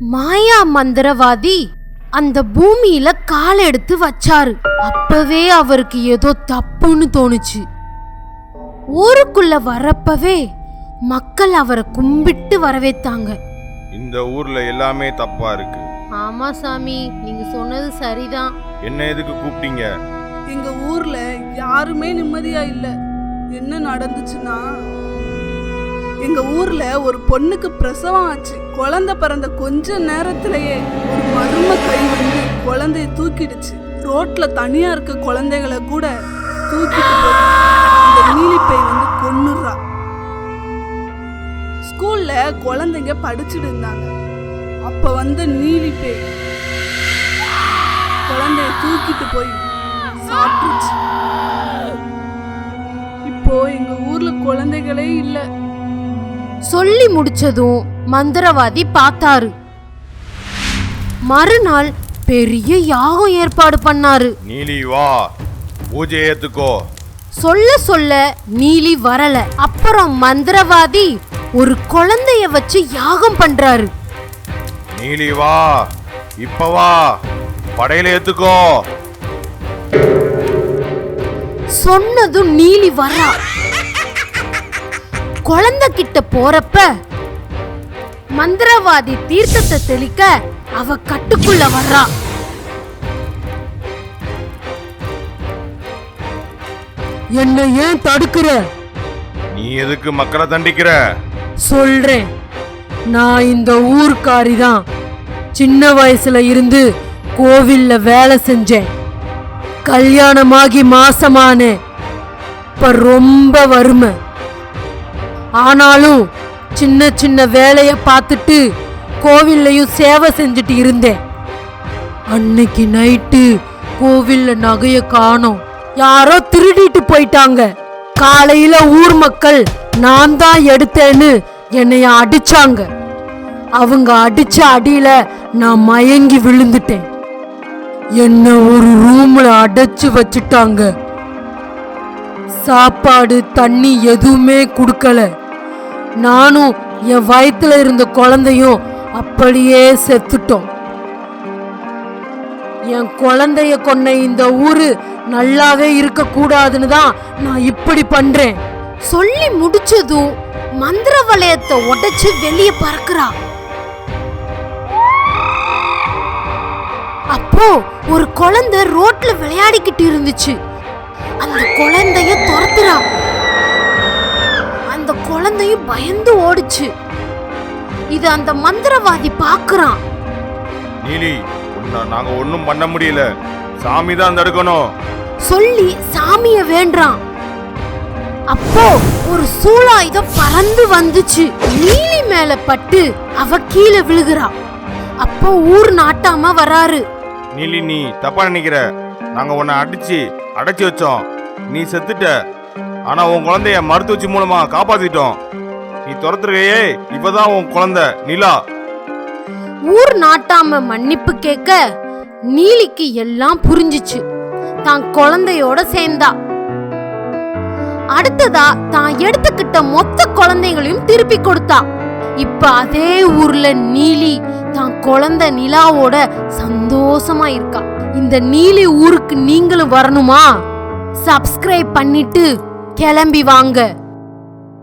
மாயா மந்திரவாதி அந்த பூமியில கால் எடுத்து வச்சாரு. அப்பவே அவருக்கு ஏதோ தப்புன்னு தோணுச்சு. ஊருக்குள்ள வரப்பவே மக்கள் அவரை கும்பிட்டு வரவேத்தாங்க. இந்த ஊர்ல எல்லாமே தப்பா இருக்கு. ஆமா சாமி நீங்க சொன்னது சரிதான். என்ன எதுக்கு கூப்பிட்டீங்க? எங்க ஊர்ல யாருமே நிம்மதியா இல்ல. என்ன நடந்துச்சுன்னா எங்க ஊர்ல ஒரு பொண்ணுக்கு பிரசவம் ஆச்சு. குழந்தை பிறந்த கொஞ்ச நேரத்திலேயே ஒரு மர்ம கை வந்து குழந்தைய தூக்கிடுச்சு. ரோட்ல தனியா இருக்க குழந்தைகளை கூட தூக்கிட்டு போய் அந்த நீலிப்பை வந்து கொன்னுடுறா. ஸ்கூல்ல குழந்தைங்க படிச்சுட்டு இருந்தாங்க. அப்ப வந்து நீலிப்பை குழந்தைய தூக்கிட்டு போய் சாப்பிட்டுச்சு இப்போ எங்க ஊர்ல குழந்தைகளே இல்லை. சொல்லி முடிச்சதும் மந்திரவாதி பார்த்தாரு. மறுநாள் பெரிய யாகம் ஏற்பாடு பண்ணாரு. நீலி வா பூஜை ஏத்துக்கோ. சொல்ல சொல்ல நீலி வரல. அப்புறம் மந்திரவாதி ஒரு குழந்தைய வச்சு யாகம் பண்றாரு. நீலி வா இப்ப வா படையில ஏத்துக்கோ. சொன்னதும் நீலி வரா. குழந்தை கிட்ட போறப்ப மந்திரவாதி தீர்த்தத்தை தெளிக்க அவ கட்டுக்குள்ள வர்றா. என்னை ஏன் தடுக்கிற? நீ எதுக்கு மக்களை தண்டிக்கிற? சொல்றேன். நான் இந்த ஊர்க்காரி தான் சின்ன வயசுல இருந்து கோவில்ல வேலை செஞ்சேன். கல்யாணமாகி மாசமானேன். இப்ப ரொம்ப வறுமை. ஆனாலும் சின்ன சின்ன வேலையை பார்த்துட்டு கோவில்லையும் சேவை செஞ்சுட்டு இருந்தேன். அன்னைக்கு நைட்டு கோவில்ல நகைய காணோம். யாரோ திருடிட்டு போயிட்டாங்க. காலையில ஊர் மக்கள் நான் தான் எடுத்தேன்னு என்னைய அடிச்சாங்க. அவங்க அடிச்ச அடியில நான் மயங்கி விழுந்துட்டேன். என்ன ஒரு ரூம்ல அடைச்சு வச்சுட்டாங்க. சாப்பாடு தண்ணி எதுவுமே கொடுக்கல. நானும் என் வயிற்றுல இருந்த குழந்தையும் அப்படியே செத்துட்டோம். என் குழந்தைய கொன்ன இந்த ஊரு நல்லாவே இருக்க கூடாதுன்னு தான் நான் இப்படி பண்றேன். சொல்லி முடிச்சதும் மந்திர வளையத்தை உடைச்சு வெளியே பறக்குறா. அப்போ ஒரு குழந்தை ரோட்ல விளையாடிக்கிட்டு இருந்துச்சு. அந்த குழந்தைய துரத்துறா. அந்த குழந்தையும் பயந்து ஓடுச்சு. இது அந்த மந்திரவாதி பாக்குறான் நீலி உன்னை நாங்க ஒண்ணும் பண்ண முடியல. சாமி தான் தடுக்கணும் சொல்லி சாமிய வேண்டான் அப்போ ஒரு சூளாயுதம் பறந்து வந்துச்சு. நீலி மேல பட்டு அவ கீழே விழுகிறா. அப்போ ஊர் நாட்டாம வராரு. நீலி நீ தப்பா நினைக்கிற. நாங்க உன்னை அடிச்சு அடைச்சி வச்சோம். நீ செத்துட்ட. ஆனா உன் குழந்தைய மருத்துவச்சி மூலமா காப்பாத்திட்டோம். நீ துரத்துறையே இப்பதான் உன் குழந்தை. நிலா. ஊர் நாட்டாம மன்னிப்பு கேட்க நீலிக்கு எல்லாம் புரிஞ்சுச்சு. தான் குழந்தையோட சேர்ந்தா. அடுத்ததா தான் எடுத்துக்கிட்ட மொத்த குழந்தைகளையும் திருப்பி கொடுத்தா. இப்ப அதே ஊர்ல நீலி தான் குழந்தை நிலாவோட சந்தோஷமா இருக்கா. இந்த நீலி ஊருக்கு நீங்களும் வரணுமா? சப்ஸ்கிரைப் பண்ணிட்டு கிளம்பி வாங்க.